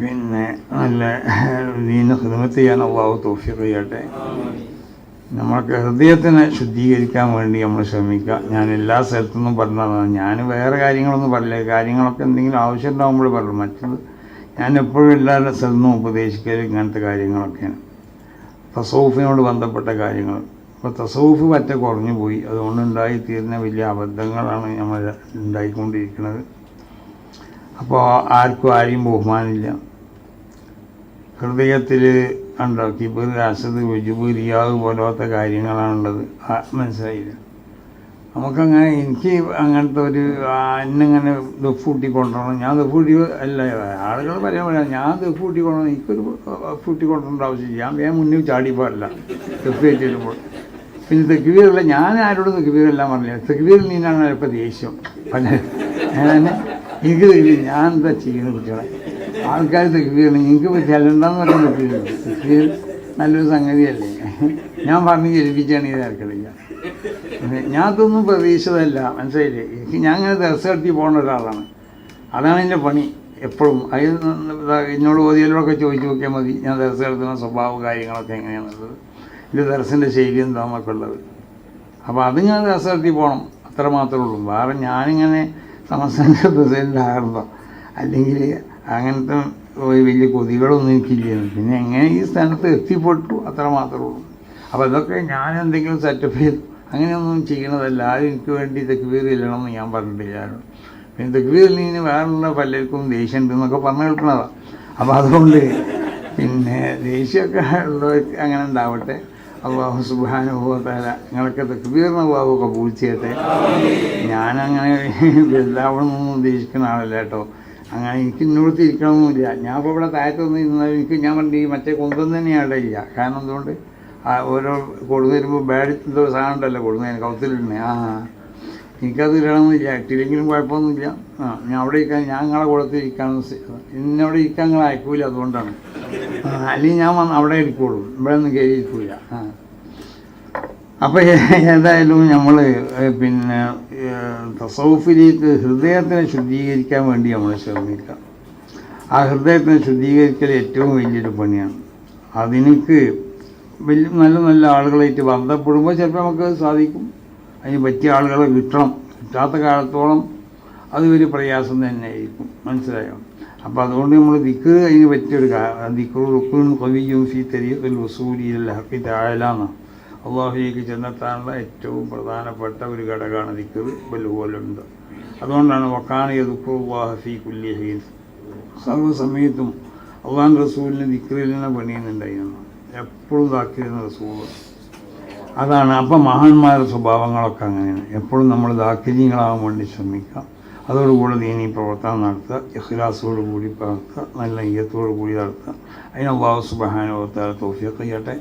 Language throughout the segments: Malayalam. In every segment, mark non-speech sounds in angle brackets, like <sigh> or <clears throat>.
പിന്നെ നല്ല ദീന ഹിദമത്ത് ചെയ്യാൻ അള്ളാഹു തോഫിക്ക് ചെയ്യട്ടെ നമ്മൾക്ക് ഹൃദയത്തിനെ ശുദ്ധീകരിക്കാൻ വേണ്ടി നമ്മൾ ശ്രമിക്കുക. ഞാൻ എല്ലാ സ്ഥലത്തുനിന്നും പറഞ്ഞതാണ്. ഞാൻ വേറെ കാര്യങ്ങളൊന്നും പറയില്ല. കാര്യങ്ങളൊക്കെ എന്തെങ്കിലും ആവശ്യം ഉണ്ടാകുമ്പോൾ പറയും. മറ്റത് ഞാൻ എപ്പോഴും എല്ലാ സ്ഥലത്തുനിന്നും ഉപദേശിക്കൽ ഇങ്ങനത്തെ കാര്യങ്ങളൊക്കെയാണ്. തസൗഫിനോട് ബന്ധപ്പെട്ട കാര്യങ്ങൾ. ഇപ്പോൾ തസൗഫ് പറ്റ കുറഞ്ഞു പോയി. അതുകൊണ്ട് ഉണ്ടായിത്തീരുന്ന വലിയ അബദ്ധങ്ങളാണ് നമ്മൾ ഉണ്ടായിക്കൊണ്ടിരിക്കുന്നത്. അപ്പോൾ ആർക്കും ആരെയും ബഹുമാനമില്ല. ഹൃദയത്തിൽ ഉണ്ടോ കിബിർ രാസത് വിജുബ് റിയാവ് പോലത്തെ കാര്യങ്ങളാണുള്ളത്. മനസ്സിലായില്ല? നമുക്കങ്ങനെ എനിക്ക് അങ്ങനത്തെ ഒരു എന്നിങ്ങനെ ദഫൂട്ടി കൊണ്ടുവരണം ഞാൻ ദഫൂട്ടി അല്ല ആളുകൾ പറയാൻ പറയാം ഞാൻ ദഫൂട്ടി കൊണ്ടുവരണം എനിക്കൊരു ഫൂട്ടി കൊണ്ടുവരേണ്ട ആവശ്യമില്ല. ഞാൻ വേഗം മുന്നിൽ ചാടി പാടില്ല ദഫ് വെച്ചിരുമ്പോൾ പിന്നെ തെക്കുവീരല്ല ഞാൻ ആരോട് തെക്കുവീറെല്ലാം പറഞ്ഞില്ല. തെക്കുവീരിൽ നിന്നാണ് ഇപ്പം ദേഷ്യം. പല എനിക്ക് ഞാൻ എന്താ ചെയ്യുന്നത് കുട്ടികളെ? ആൾക്കാർ തെക്കുകയാണ് എനിക്ക് ചെല്ലണ്ടെന്ന് പറയാൻ പറ്റില്ല. തെക്കുകയിൽ നല്ലൊരു സംഗതിയല്ലേ? ഞാൻ പറഞ്ഞ് ജലിപ്പിച്ചാണ് ഇത് ആർക്കടില്ല പിന്നെ ഞാൻ അതൊന്നും പ്രതീക്ഷിച്ചതല്ല. മനസ്സിലായില്ലേ? എനിക്ക് ഞാൻ അങ്ങനെ ദിവസം നടത്തി പോകുന്ന ഒരാളാണ്. അതാണ് എന്റെ പണി എപ്പോഴും. ഇതാ എന്നോട് ഓതിയലോടൊക്കെ ചോദിച്ചു നോക്കിയാൽ മതി. ഞാൻ നടത്തുന്ന സ്വഭാവ കാര്യങ്ങളൊക്കെ എങ്ങനെയാണുള്ളത്. എന്റെ ദർശന്റെ ശൈലി എന്താണെന്നൊക്കെ ഉള്ളത്. അപ്പോൾ അത് ഞാൻ ദിവസം നടത്തി പോകണം അത്ര മാത്രമേ ഉള്ളൂ. വേറെ ഞാനിങ്ങനെ സംസ്ഥാന പ്രസിഡന്റാകുമ്പോൾ അല്ലെങ്കിൽ അങ്ങനത്തെ ഒരു വലിയ കൊതികളൊന്നും എനിക്കില്ലായിരുന്നു പിന്നെ എങ്ങനെ ഈ സ്ഥാനത്ത് എത്തിപ്പെട്ടു? അത്ര മാത്രമേ ഉള്ളൂ. അപ്പോൾ ഇതൊക്കെ ഞാൻ എന്തെങ്കിലും സെറ്റപ്പ് ചെയ്തു അങ്ങനെയൊന്നും ചെയ്യണതല്ല. ആരും എനിക്ക് വേണ്ടി തെക്കുവീർ ഇല്ലണമെന്ന് ഞാൻ പറഞ്ഞിട്ടില്ല. ആരും പിന്നെ തെക്കുവീരിൽ ഇല്ലെങ്കിൽ വേറെയുള്ള പലർക്കും ദേഷ്യം ഉണ്ടെന്നൊക്കെ പറഞ്ഞു കേൾക്കുന്നതാണ് അപ്പോൾ അതുകൊണ്ട് പിന്നെ ദേഷ്യമൊക്കെ ഉള്ളവർക്ക് അങ്ങനെ ഉണ്ടാവട്ടെ. അള്ളാഹു സുബാനുഭവത്താല നിങ്ങളൊക്കെ തെക്കുവീറിന് അള്ളാഹു കബൂൾ ചെയ്യട്ടെ. ഞാനങ്ങനെ വലുതാവണമെന്നൊന്നും ഉദ്ദേശിക്കുന്ന ആളല്ല കേട്ടോ. അങ്ങനെ എനിക്ക് ഇന്നോടത്ത് ഇരിക്കണമെന്നില്ല ഞാൻ ഇപ്പോൾ ഇവിടെ താഴത്ത് നിന്ന് ഇരുന്നാൽ എനിക്ക് ഞാൻ പറഞ്ഞു ഈ മറ്റേ കൊമ്പം തന്നെയാണ് ഇല്ല. കാരണം എന്തുകൊണ്ട്? ആ ഓരോ കൊടുന്നു വരുമ്പോൾ ബാഡ് എന്തോ സാധനം ഉണ്ടല്ലോ കൊടുന്നതിന് കൗത്തിലിടണേ ആ എനിക്കത് ഇടണമെന്നില്ല ഇട്ടില്ലെങ്കിലും കുഴപ്പമൊന്നുമില്ല. ആ ഞാൻ അവിടെ ഇരിക്കാൻ ഞാൻ നിങ്ങളെ കൂടത്തിൽ ഇരിക്കാൻ ഇന്നവിടെ ഇരിക്കാൻ നിങ്ങൾ അയക്കൂല അതുകൊണ്ടാണ്. അല്ലെങ്കിൽ ഞാൻ വന്ന് അവിടെ ഇരിക്കുള്ളൂ ഇവിടെ ഒന്നും കയറി ഇരിക്കൂല. ആ. അപ്പോൾ ഏതായാലും നമ്മൾ പിന്നെ തസൗഫിലേക്ക് ഹൃദയത്തിനെ ശുദ്ധീകരിക്കാൻ വേണ്ടി നമ്മൾ ശ്രമിക്കാം ആ ഹൃദയത്തിനെ ശുദ്ധീകരിക്കൽ ഏറ്റവും വലിയൊരു പണിയാണ്. അതിനക്ക് വലിയ നല്ല നല്ല ആളുകളായിട്ട് ബന്ധപ്പെടുമ്പോൾ ചിലപ്പോൾ നമുക്ക് സാധിക്കും. അതിന് പറ്റിയ ആളുകളെ കിട്ടണം. കിട്ടാത്ത കാലത്തോളം അത് ഒരു പ്രയാസം തന്നെയായിരിക്കും. മനസ്സിലായോ? അപ്പോൾ അതുകൊണ്ട് നമ്മൾ ദിക്ക് അതിന് പറ്റിയൊരു ദിക്കു റുക്കുൻ കവിയും ഫി തെരീഖിൽ വസൂലിയിൽ ഹക്കി താഴലാന്ന് അള്ളാഹുലേക്ക് ചെന്നെത്താനുള്ള ഏറ്റവും പ്രധാനപ്പെട്ട ഒരു ഘടകമാണ് ദിക്കർ ബലുപോലുണ്ട് അതുകൊണ്ടാണ് വക്കാണിയ ദുഃഖുല്ലാഹ ഫി കുല്യഹീൻ സർവസമയത്തും അള്ളാൻ റസൂലിന് ദിക്കറിൽ നിന്ന് പണിയുന്നുണ്ടായിരുന്നു. എപ്പോഴും ദാക്കിരുന്ന റസൂൾ അതാണ് അപ്പം മഹാന്മാരുടെ സ്വഭാവങ്ങളൊക്കെ അങ്ങനെയാണ്. എപ്പോഴും നമ്മൾ ദാക്കിര്യങ്ങളാകാൻ വേണ്ടി ശ്രമിക്കുക അതോടുകൂടി ദീനി പ്രവർത്തനം നടത്തുക ഇഖ്ലാസോട് കൂടി പ്രവർത്തുക നല്ല ഈയത്തോടു കൂടി നടത്തുക. അതിന് അള്ളാഹു സുബഹാനുഭവത്താൽ തോഫിയൊക്കെ ചെയ്യട്ടെ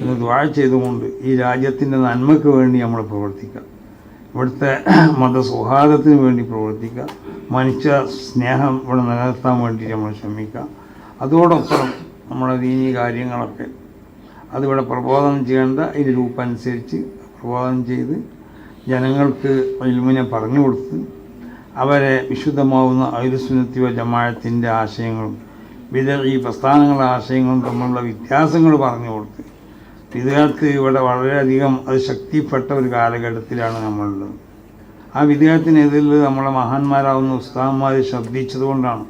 എന്ന് ദ്വാഴ ചെയ്തുകൊണ്ട് ഈ രാജ്യത്തിന്റെ നന്മയ്ക്ക് വേണ്ടി നമ്മൾ പ്രവർത്തിക്കുക. ഇവിടുത്തെ മതസൗഹാർദ്ദത്തിന് വേണ്ടി പ്രവർത്തിക്കുക. മനുഷ്യ സ്നേഹം ഇവിടെ നിലനിർത്താൻ വേണ്ടി നമ്മൾ ശ്രമിക്കുക. അതോടൊപ്പം നമ്മുടെ ദീനി കാര്യങ്ങളൊക്കെ അതിവിടെ പ്രബോധനം ചെയ്യേണ്ട ഈ രൂപമനുസരിച്ച് പ്രബോധനം ചെയ്ത് ജനങ്ങൾക്ക് ഇൽമിനെ പറഞ്ഞു കൊടുത്ത് അവരെ വിശുദ്ധമാവുന്ന ഐരുസുനത്തിവ ജമാഴത്തിന്റെ ആശയങ്ങളും ഈ പ്രസ്ഥാനങ്ങളുടെ ആശയങ്ങളും തമ്മിലുള്ള വ്യത്യാസങ്ങൾ പറഞ്ഞു കൊടുത്ത്. വിദേഹത്ത് ഇവിടെ വളരെയധികം അത് ശക്തിപ്പെട്ട ഒരു കാലഘട്ടത്തിലാണ് നമ്മളുള്ളത്. ആ വിദേഹത്തിനെതിരിൽ നമ്മളെ മഹാന്മാരാവുന്ന ഉസ്താദന്മാർ ശബ്ദിച്ചതുകൊണ്ടാണ്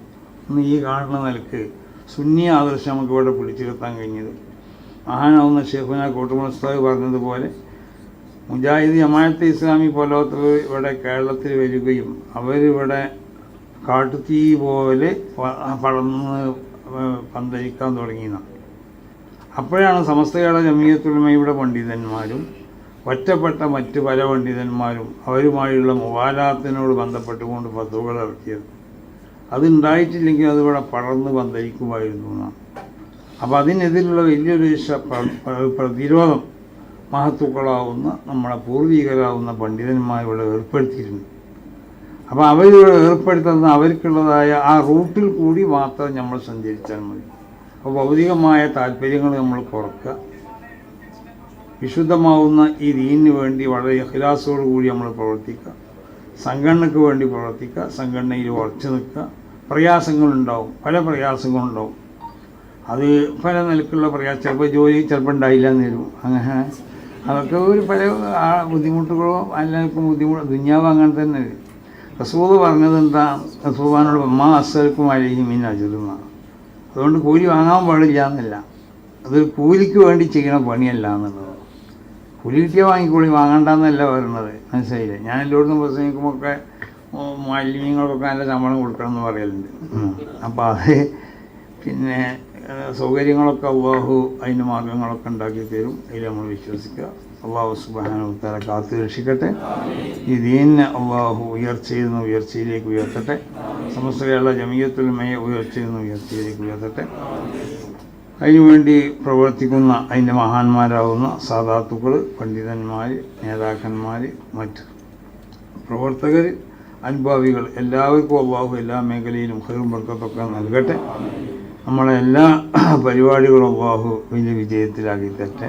ഇന്ന് ഈ കാണുന്ന നിലയ്ക്ക് സുന്നി ആദർശം നമുക്ക് ഇവിടെ പിടിച്ചിരുത്താൻ കഴിഞ്ഞത്. മഹാനാവുന്ന ഷെയ്ഖുന കോട്ടുമൽ ഉസ്താദ് പറഞ്ഞതുപോലെ മുജാഹിദ് ജമാഅത്തെ ഇസ്ലാമി പോലത്തവർ ഇവിടെ കേരളത്തിൽ വരികയും അവരിവിടെ കാട്ടുതീ പോലെ പടർന്ന് പന്തലിക്കാൻ തുടങ്ങിയതാണ് അപ്പോഴാണ് സമസ്ത സമസ്തയുടെ ജമീയത്തുലമയുടെ പണ്ഡിതന്മാരും ഒറ്റപ്പെട്ട മറ്റ് പല പണ്ഡിതന്മാരും അവരുമായുള്ള മുവാലാത്തിനോട് ബന്ധപ്പെട്ടുകൊണ്ട് പദ്ധതികൾ ഇറക്കിയത് അതുണ്ടായിട്ടില്ലെങ്കിൽ അതിവിടെ പടർന്ന് പന്തലിക്കുമായിരുന്നു എന്നാണ്. അപ്പോൾ അതിനെതിരുള്ള വലിയൊരു പ്രതിരോധം മഹത്തുക്കളാവുന്ന നമ്മളെ പൂർവികരാവുന്ന പണ്ഡിതന്മാർ ഇവിടെ ഏർപ്പെടുത്തിയിട്ടുണ്ട്. അപ്പോൾ അവരിവിടെ ഏർപ്പെടുത്തുന്ന അവർക്കുള്ളതായ ആ റൂട്ടിൽ കൂടി മാത്രം നമ്മൾ സഞ്ചരിച്ചാൽ മതി. അപ്പോൾ ഭൗതികമായ താല്പര്യങ്ങൾ നമ്മൾ കുറക്കുക. വിശുദ്ധമാവുന്ന ഈ ദീനിന് വേണ്ടി വളരെ ഇഖ്ലാസോടു കൂടി നമ്മൾ പ്രവർത്തിക്കുക. സംഘടനയ്ക്ക് വേണ്ടി പ്രവർത്തിക്കുക. സംഘടനയിൽ ഉറച്ചു നിൽക്കുക. പ്രയാസങ്ങളുണ്ടാവും. പല പ്രയാസങ്ങളുണ്ടാവും. അത് പല നിലക്കുള്ള പ്രയാസം ചിലപ്പോൾ ജോലി ചിലപ്പോൾ ഉണ്ടായില്ല എന്ന് വരും. അങ്ങനെ അതൊക്കെ ഒരു പല ആ ബുദ്ധിമുട്ടുകളോ എല്ലാവർക്കും ബുദ്ധിമുട്ട് ദുഞ്ഞാവ് അങ്ങനെ തന്നെ. റസൂദ് പറഞ്ഞത് എന്താ? റസൂബാനോട് അമ്മ അസൽക്കും അലയും മീൻ അജുതെന്നാണ് അതുകൊണ്ട് കൂലി വാങ്ങാൻ പാടില്ല എന്നല്ല. അതൊരു കൂലിക്ക് വേണ്ടി ചെയ്യണ പണിയല്ല എന്നുള്ളത്. കൂലി കിട്ടിയാൽ വാങ്ങിക്കൂലി വാങ്ങണ്ടെന്നല്ല പറയുന്നത്. മനസ്സിലായില്ലേ? ഞാൻ എല്ലായിടത്തും പ്രസംഗിക്കുമ്പോഴൊക്കെ മാലിന്യങ്ങൾക്കൊക്കെ നല്ല ശമ്പളം കൊടുക്കണം എന്ന് പറയലുണ്ട്. അപ്പോൾ അത് പിന്നെ സൗകര്യങ്ങളൊക്കെ അള്ളാഹു അതിന്റെ മാർഗങ്ങളൊക്കെ ഉണ്ടാക്കി തരും. അതിൽ നമ്മൾ വിശ്വസിക്കുക. അള്ളാഹു സുബാനുത്തല കാത്തു രക്ഷിക്കട്ടെ. ഈ ദീനിനെ അള്ളാഹു ഉയർച്ചയിൽ നിന്ന് ഉയർച്ചയിലേക്ക് ഉയർത്തട്ടെ. സമസ്തയുള്ള കേരള ജമീയത്തുലമയെ ഉയർച്ചയിൽ നിന്ന് ഉയർച്ചയിലേക്ക് ഉയർത്തട്ടെ. അതിനുവേണ്ടി പ്രവർത്തിക്കുന്ന അതിന്റെ മഹാന്മാരാകുന്ന സാധാത്തുക്കൾ പണ്ഡിതന്മാർ നേതാക്കന്മാർ മറ്റ് പ്രവർത്തകർ അനുഭാവികൾ എല്ലാവർക്കും അള്ളാഹു എല്ലാ മേഖലയിലും ഹെറും ബർക്കത്തൊക്കെ നൽകട്ടെ. നമ്മളെ എല്ലാ <clears throat> പരിപാടികളും അള്ളാഹു വലിയ വിജയത്തിലാക്കി തരട്ടെ.